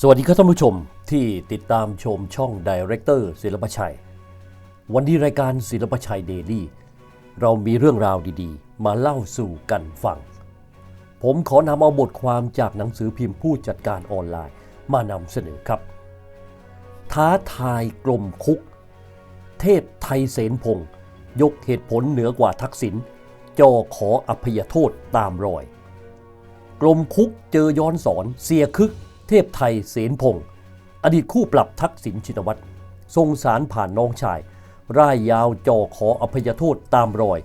สวัสดีครับท่านผู้ชมที่ติดตามชมช่องดีเรคเตอร์ศิลปชัย วันนี้รายการศิลปชัยเดลี่เรามีเรื่องราวดีๆ มาเล่าสู่กันฟัง ผมขอนำเอาบทความจากหนังสือพิมพ์ผู้จัดการออนไลน์มานำเสนอครับ ท้าทายกลมคุก เทพไทยเสนพงศ์ยกเหตุผลเหนือกว่าทักษิณจอขออภัยโทษตามรอย กลมคุกเจอย้อนสอนเสียคึก เทพไทยเสนพงศ์อดีตคู่ปรับทักษิณชินวัตรทรงสารผ่านน้องชาย ร่ายยาวจ่อขออภัยโทษตามรอย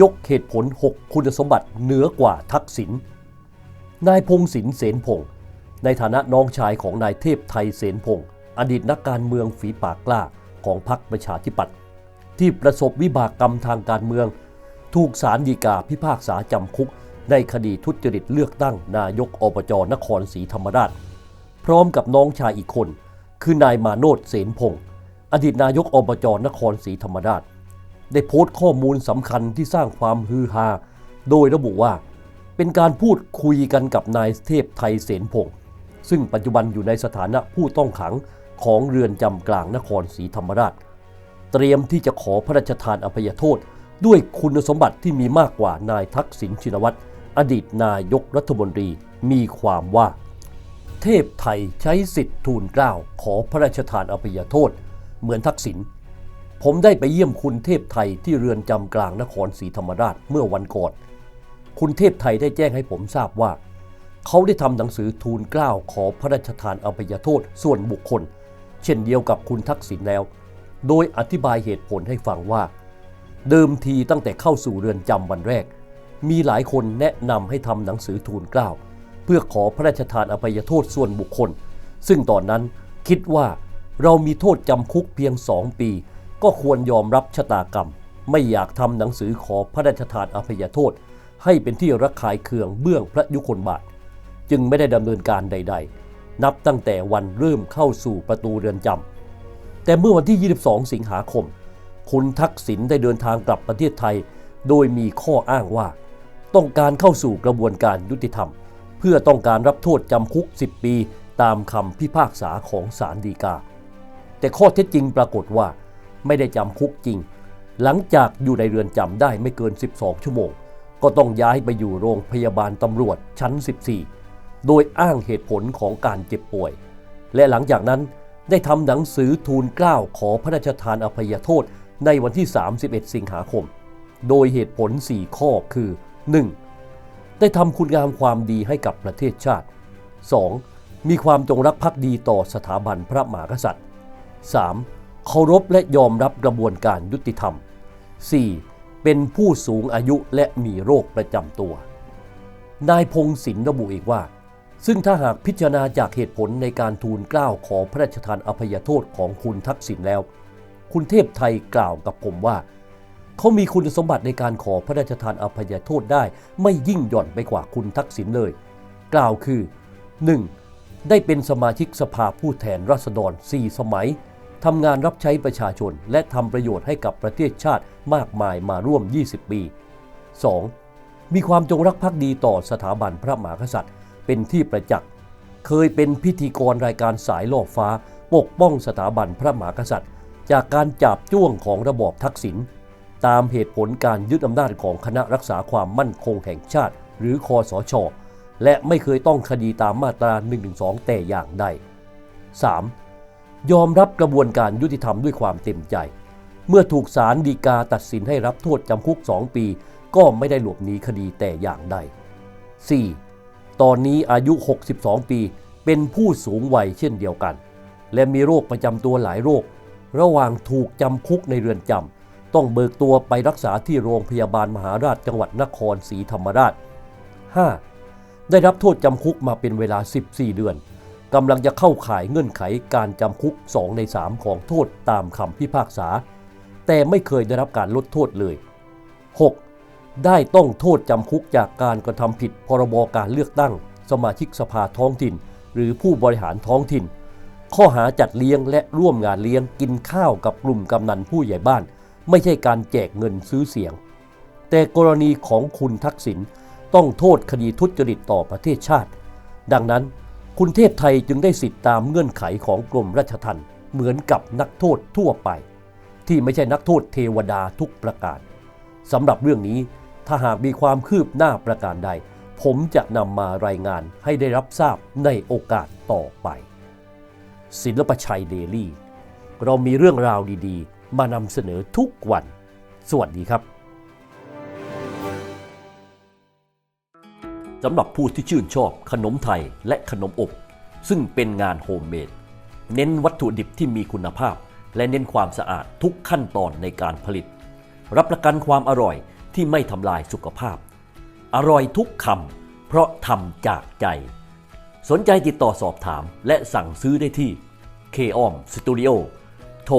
ยกเหตุผล 6 คุณสมบัติเหนือกว่าทักษิณนายพงศินเสนพงศ์ในฐานะน้องชายของนายเทพไทยเสนพงศ์อดีตนักการเมืองฝีปากกล้าของพรรคประชาธิปัตย์ที่ประสบวิบากกรรมทางการเมือง ถูกศาลฎีกาพิพากษาจำคุก ในคดีทุจริตเลือกตั้งนายกอบจนครศรีธรรมราช พร้อมกับน้องชายอีกคน คือนายมาโนดเสนพงศ์อดีตนายกอบจนครศรีธรรมราช ได้โพสต์ข้อมูลสำคัญที่สร้างความฮือฮา โดยระบุว่า เป็นการพูดคุยกันกับนายเทพไทยเสนพงศ์ซึ่งปัจจุบันอยู่ในสถานะผู้ต้องขังของเรือนจำกลางนครศรีธรรมราช เตรียมที่จะขอพระราชทานอภัยโทษ ด้วยคุณสมบัติที่มีมากกว่านายทักษิณชินวัตรอดีตนายกรัฐมนตรีมีความว่า เทพไทยใช้สิทธิ์ทูลเกล้าขอพระราชทานอภัยโทษ เหมือนทักษิณผมได้ไปเยี่ยมคุณเทพไทยที่เรือนจำกลางนครศรีธรรมราชเมื่อวันก่อน คุณเทพไทยได้แจ้งให้ผมทราบว่า เขาได้ทำหนังสือทูลเกล้าขอพระราชทานอภัยโทษส่วนบุคคล เช่นเดียวกับคุณทักษิณแล้ว โดยอธิบายเหตุผลให้ฟังว่า เดิมทีตั้งแต่เข้าสู่เรือนจำวันแรก มีหลายคนแนะนำให้ทำหนังสือทูลเกล้า เพื่อขอพระราชทานอภัยโทษส่วนบุคคล ซึ่งตอนนั้นคิดว่าเรามีโทษจำคุกเพียงสองปี ก็ควรยอมรับชะตากรรม ไม่อยากทำหนังสือขอพระราชทานอภัยโทษ ให้เป็นที่ระคายเคืองเบื้องพระยุคลบาท จึงไม่ได้ดำเนินการใด ๆ นับตั้งแต่วันเริ่มเข้าสู่ประตูเรือนจำแต่เมื่อวันที่ 22 สิงหาคม คุณทักษิณได้เดินทางกลับประเทศไทย โดยมีข้ออ้างว่า ต้องการเข้าสู่กระบวนการยุติธรรม พื่อต้องการรับโทษจำคุก 10 ปี ตามคำพิพากษาของศาลฎีกา แต่ข้อเท็จจริงปรากฏว่า ไม่ได้จำคุกจริง หลังจากอยู่ในเรือนจำได้ไม่เกิน 12 ชั่วโมง ก็ต้องย้ายไปอยู่โรงพยาบาลตำรวจชั้น 14 โดยอ้างเหตุผลของการเจ็บป่วย และหลังจากนั้นได้ทำหนังสือทูลเกล้าขอพระราชทานอภัยโทษในวันที่ 31 สิงหาคม โดยเหตุผล 4 ข้อคือ 1. ได้ทำคุณงามความดีให้กับประเทศชาติ 2. มีความจงรักภักดีต่อสถาบันพระมหากษัตริย์ 3. เคารพและยอมรับกระบวนการยุติธรรม 4. เป็นผู้สูงอายุและมีโรคประจำตัว นายพงศินระบุอีกว่า ซึ่งถ้าหากพิจารณาจากเหตุผลในการทูลกล้าวขอพระราชทานอภัยโทษของคุณทักษิณแล้ว คุณเทพไทยกล่าวกับผมว่า เขามีคุณสมบัติในการขอพระราชทานอภัยโทษได้ ไม่ยิ่งหย่อนไปกว่าคุณทักษิณเลย กล่าวคือ 1. ได้เป็นสมาชิกสภาผู้แทนราษฎร 4 สมัยทำงานรับใช้ประชาชน และทำประโยชน์ให้กับประเทศชาติมากมายมาร่วม 20 ปี 2. มีความจงรักภักดีต่อสถาบันพระมหากษัตริย์ เป็นที่ประจักษ์ เคยเป็นพิธีกรรายการสายล่อฟ้า ปกป้องสถาบันพระมหากษัตริย์ จากการจับจ้วงของระบอบทักษิณ ตามเหตุผลการยึดอำนาจของคณะรักษาความมั่นคงแห่งชาติ หรือคอสช และไม่เคยต้องคดีตามมาตรา 112 แต่อย่างใด 3. ยอมรับกระบวนการยุติธรรมด้วยความเต็มใจ เมื่อถูกศาลฎีกาตัดสินให้รับโทษจำคุก 2 ปี ก็ไม่ได้หลบหนีคดีแต่อย่างใด 4. ตอนนี้อายุ 62 ปี เป็นผู้สูงวัยเช่นเดียวกัน และมีโรคประจำตัวหลายโรค ระหว่างถูกจำคุกในเรือนจำ ต้องเบิกตัวไปรักษาที่โรงพยาบาลมหาราชจังหวัดนครศรีธรรมราช 5. ได้รับโทษจำคุกมาเป็นเวลา 14 เดือนกำลังจะเข้าข่ายเงื่อนไขการจำคุก 2 ใน 3 ของโทษตามคำพิพากษา แต่ไม่เคยได้รับการลดโทษเลย 6. ได้ต้องโทษจำคุกจากการกระทำผิดพรบการเลือกตั้ง สมาชิกสภาท้องถิ่น หรือผู้บริหารท้องถิ่น ข้อหาจัดเลี้ยงและร่วมงานเลี้ยงกินข้าวกับกลุ่มกำนันผู้ใหญ่บ้าน ไม่ใช่การแจกเงินซื้อเสียง แต่กรณีของคุณทักษิณต้องโทษคดีทุจริตต่อประเทศชาติ ดังนั้นคุณเทพไทยจึงได้สิทธิ์ตามเงื่อนไขของกรมราชทัณฑ์เหมือนกับนักโทษทั่วไป ที่ไม่ใช่นักโทษเทวดาทุกประการสำหรับเรื่องนี้ถ้าหากมีความคืบหน้าประการใด ผมจะนำมารายงานให้ได้รับทราบในโอกาสต่อไป ศิลปชัยเดลี่ เรามีเรื่องราวดีๆ มานำเสนอทุกวัน สวัสดีครับสำหรับผู้ที่ชื่นชอบขนมไทยและขนมอบ ซึ่งเป็นงานโฮมเมดเน้นวัตถุดิบที่มีคุณภาพ และเน้นความสะอาดทุกขั้นตอนในการผลิต รับประกันความอร่อยที่ไม่ทำลายสุขภาพ อร่อยทุกคำเพราะทำจากใจ สนใจติดต่อสอบถามและสั่งซื้อได้ที่ k o m Studio โทร